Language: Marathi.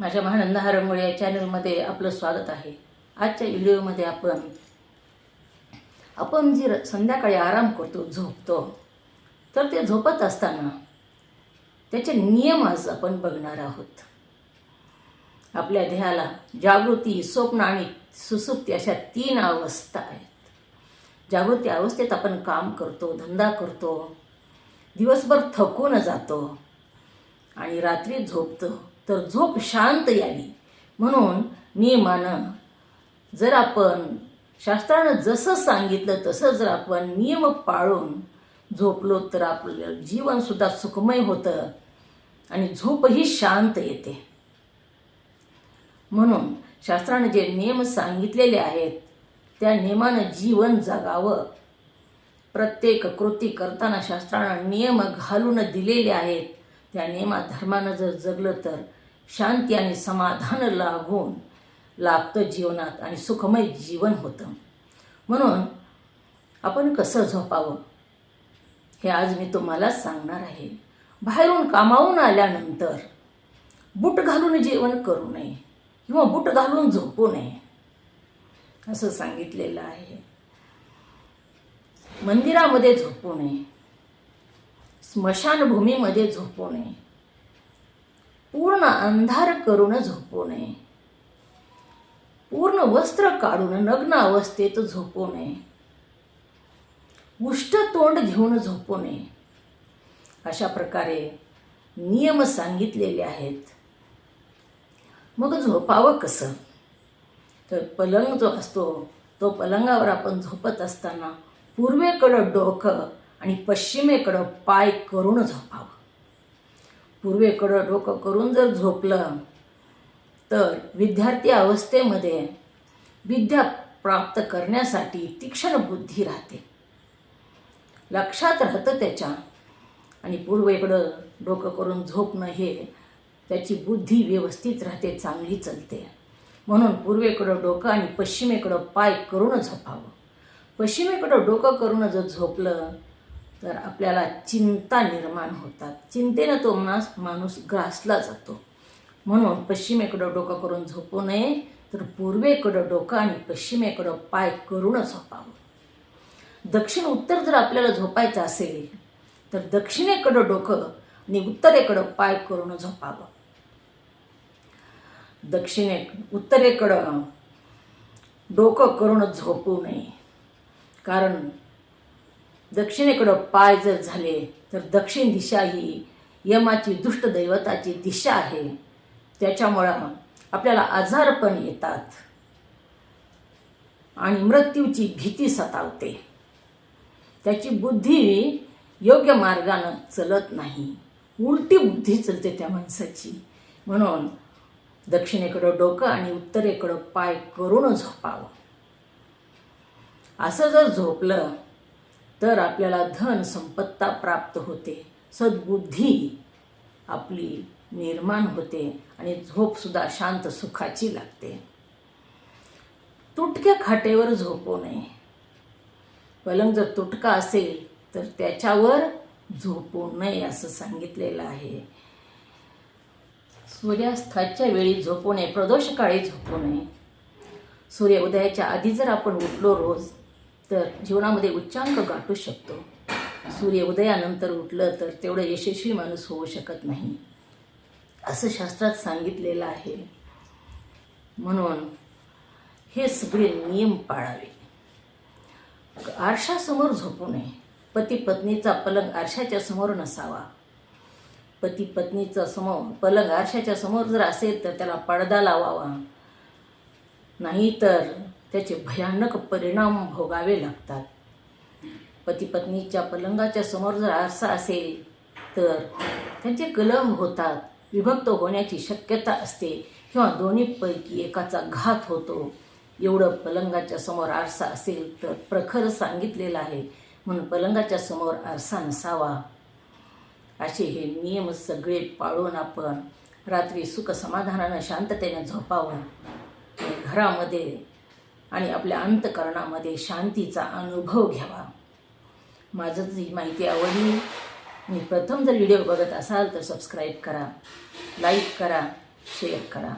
माझ्या महानंद हरंगोळे या चॅनलमध्ये आपलं स्वागत आहे. आजच्या व्हिडिओमध्ये आपण आपण जी संध्याकाळी आराम करतो झोपतो तर ते झोपत असताना त्याचे नियम आज आपण बघणार आहोत. आपल्या देहाला जागृती स्वप्न आणि सुसुप्ती अशा तीन अवस्था आहेत. जागृती अवस्थेत आपण काम करतो धंदा करतो दिवसभर थकून जातो आणि रात्री झोपतो. तर झोप शांत यावी. म्हणून नियमानं जर आपण शास्त्रानं जसं सांगितलं तसं जर आपण नियम पाळून झोपलो तर आपलं जीवनसुद्धा सुखमय होतं आणि झोपही शांत येते. म्हणून शास्त्रानं जे नियम सांगितलेले आहेत त्या नियमानं जीवन जगावं. प्रत्येक कृती करताना शास्त्रानं नियम घालून दिलेले आहेत. त्या नियमा धर्मानं जर जगलं तर शांती आणि समाधान लागून लाभतं जीवनात आणि सुखमय जीवन होतं. म्हणून आपण कसं झोपावं? हे आज मी तुम्हाला सांगणार आहे. बाहेरून कामावून आल्यानंतर बूट घालून जेवण करू नये किंवा बूट घालून झोपू नये असं सांगितलेलं आहे. मंदिरामध्ये झोपू नये स्मशानभूमीमध्ये झोपू नये पूर्ण अंधार करून झोपू नये. पूर्ण वस्त्र काढून नग्न अवस्थेत झोपू नये. उष्ट तोंड घेऊन झोपू नये. अशा प्रकारे नियम सांगितलेले आहेत. मग झोपावं कसं? तर पलंग जो असतो तो पलंगावर आपण झोपत असताना पूर्वेकडं डोकं आणि पश्चिमेकडं पाय करून झोपावं. पूर्वेकडं डोकं करून जर झोपलं तर विद्यार्थी अवस्थेमध्ये विद्या प्राप्त करण्यासाठी तीक्ष्ण बुद्धी राहते. लक्षात राहतं त्याच्या. आणि पूर्वेकडं डोकं करून झोपणं हे त्याची बुद्धी व्यवस्थित राहते चांगली चालते. म्हणून पूर्वेकडं डोकं आणि पश्चिमेकडं पाय करून झोपावं. पश्चिमेकडं डोकं करून जर झोपलं तर आपल्याला चिंता निर्माण होतात. चिंतेनं तो माणूस माणूस ग्रासला जातो. म्हणून पश्चिमेकडं डोकं करून झोपू नये तर पूर्वेकडं डोकं आणि पश्चिमेकडं पाय करूनच झोपावं. दक्षिण उत्तर जर आपल्याला झोपायचं असेल तर दक्षिणेकडं डोकं आणि उत्तरेकडं पाय करून झोपावं. दक्षिणे उत्तरेकडं डोकं करून झोपू नये. कारण दक्षिणेकडं पाय जर झाले तर दक्षिण दिशा ही यमाची दुष्ट दैवताची दिशा आहे. त्याच्यामुळं आपल्याला आजार पण येतात. आणि मृत्यूची भीती सतावते. त्याची बुद्धी योग्य मार्गानं चलत नाही. उलटी बुद्धी चलते त्या माणसाची. म्हणून दक्षिणेकडं डोकं आणि उत्तरेकडं पाय करून झोपावं. असं जर झोपलं तर आपल्याला धन संपत्ता प्राप्त होते. सद्बुद्धी आपली निर्माण होते आणि झोपसुद्धा शांत सुखाची लागते. तुटक्या खाटेवर झोपू नये. पलंग जर तुटका असेल तर त्याच्यावर झोपू नये असं सांगितलेलं आहे. सूर्यास्ताच्या वेळी झोपू नये प्रदोषकाळी झोपू नये. सूर्य उदयाच्या आधी जर आपण उठलो रोज तर जीवनामध्ये उच्चांक गाठू शकतो. सूर्य उदयानंतर उठलं तर तेवढं यशस्वी माणूस होऊ शकत नाही. असं शास्त्रात सांगितलेलं आहे. म्हणून हे सगळे नियम पाळावे. आरशासमोर झोपू नये. पती पत्नीचा पलंग आरशाच्या समोर नसावा. पती पत्नीचा समोर पलंग आरशाच्या समोर जर असेल तर त्याला पडदा लावावा. नाहीतर त्याचे भयानक परिणाम भोगावे लागतात. पती पत्नीच्या पलंगाच्या समोर जर आरसा असेल तर त्यांचे कलह होतात विभक्त होण्याची शक्यता असते किंवा दोन्हीपैकी एकाचा घात होतो. एवढं पलंगाच्या समोर आरसा असेल तर प्रखर सांगितलेलं आहे म्हणून पलंगाच्या समोर आरसा नसावा. असे हे नियम सगळे पाळून आपण रात्री सुख समाधानानं शांततेनं झोपावं. घरामध्ये आणि आपल्या अंतकरणामध्ये शांतीचा अनुभव घ्यावा. माझं जी ही माहिती आवडली. मी प्रथम जर व्हिडिओ बघत असाल तर सबस्क्राईब करा लाईक करा शेअर करा.